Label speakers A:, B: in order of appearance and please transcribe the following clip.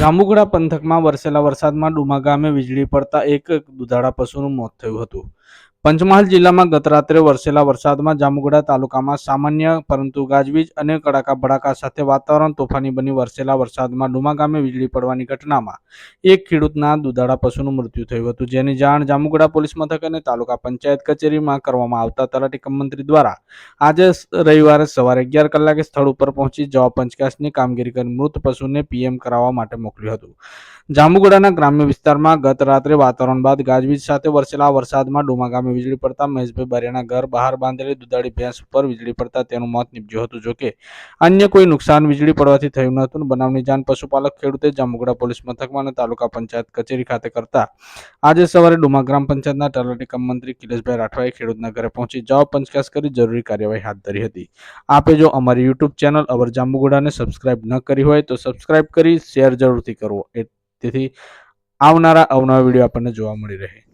A: જાંબુગડા પંથકમાં વરસેલા વરસાદમાં ડુમા ગામે વીજળી પડતા એક દુધાળા પશુનું મોત થયું હતું. પંચમહાલ જિલ્લામાં ગત રાત્રે વરસેલા વરસાદમાં જામુગડા તાલુકામાં સામાન્ય, પરંતુ ગાજવીજ અને કડાકા ભડાકા સાથે વાતાવરણ તોફાની બની વરસેલા વરસાદમાં ડુમા ગામે વીજળી પડવાની ઘટનામાં એક ખેડૂતના દુધાળા પશુનું મૃત્યુ થયું હતું. જેની જાણ જામુગડા પોલીસ મથક અને તાલુકા પંચાયત કચેરીમાં કરવામાં આવતા તલાટી મંત્રી દ્વારા આજે રવિવારે સવારે અગિયાર કલાકે સ્થળ ઉપર પહોંચી જવાબ પંચકાશની કામગીરી કરી મૃત પશુને પીએમ કરાવવા માટે મોકલ્યું હતું. જામુગડાના ગ્રામ્ય વિસ્તારમાં ગત રાત્રે વાતાવરણ બાદ ગાજવીજ સાથે વરસેલા વરસાદમાં ડુમા ગામે વીજળી પડતા મહેશભાઈ બારિયાના ઘર બહાર બાંધેલી દુધાળી ભેંસ ઉપર વીજળી પડતા તેનું મોત નીપજ્યું હતું. જોકે અન્ય કોઈ નુકસાન વીજળી પડવાથી થયું ન હતું. બનાવની જાણ પશુપાલક ખેડૂતે જાંબુગડા પોલીસ મથકમાં અને તાલુકા પંચાયત કચેરી ખાતે કરતા આજે સવારે ડુમા ગ્રામ પંચાયતના તલાટી કમ મંત્રી કિલેશભાઈ રાઠવાએ ખેડૂતના ઘરે પહોંચી જવાબ પંચકાશ કરી જરૂરી કાર્યવાહી હાથ ધરી હતી. આપે જો અમારી યુટ્યુબ ચેનલ અવર જાંબુગોડાને સબસ્ક્રાઇબ ન કરી હોય તો સબસ્ક્રાઇબ કરી શેર જરૂરથી કરવો. તેથી આવનારા અવનવા વીડિયો આપણને જોવા મળી રહે.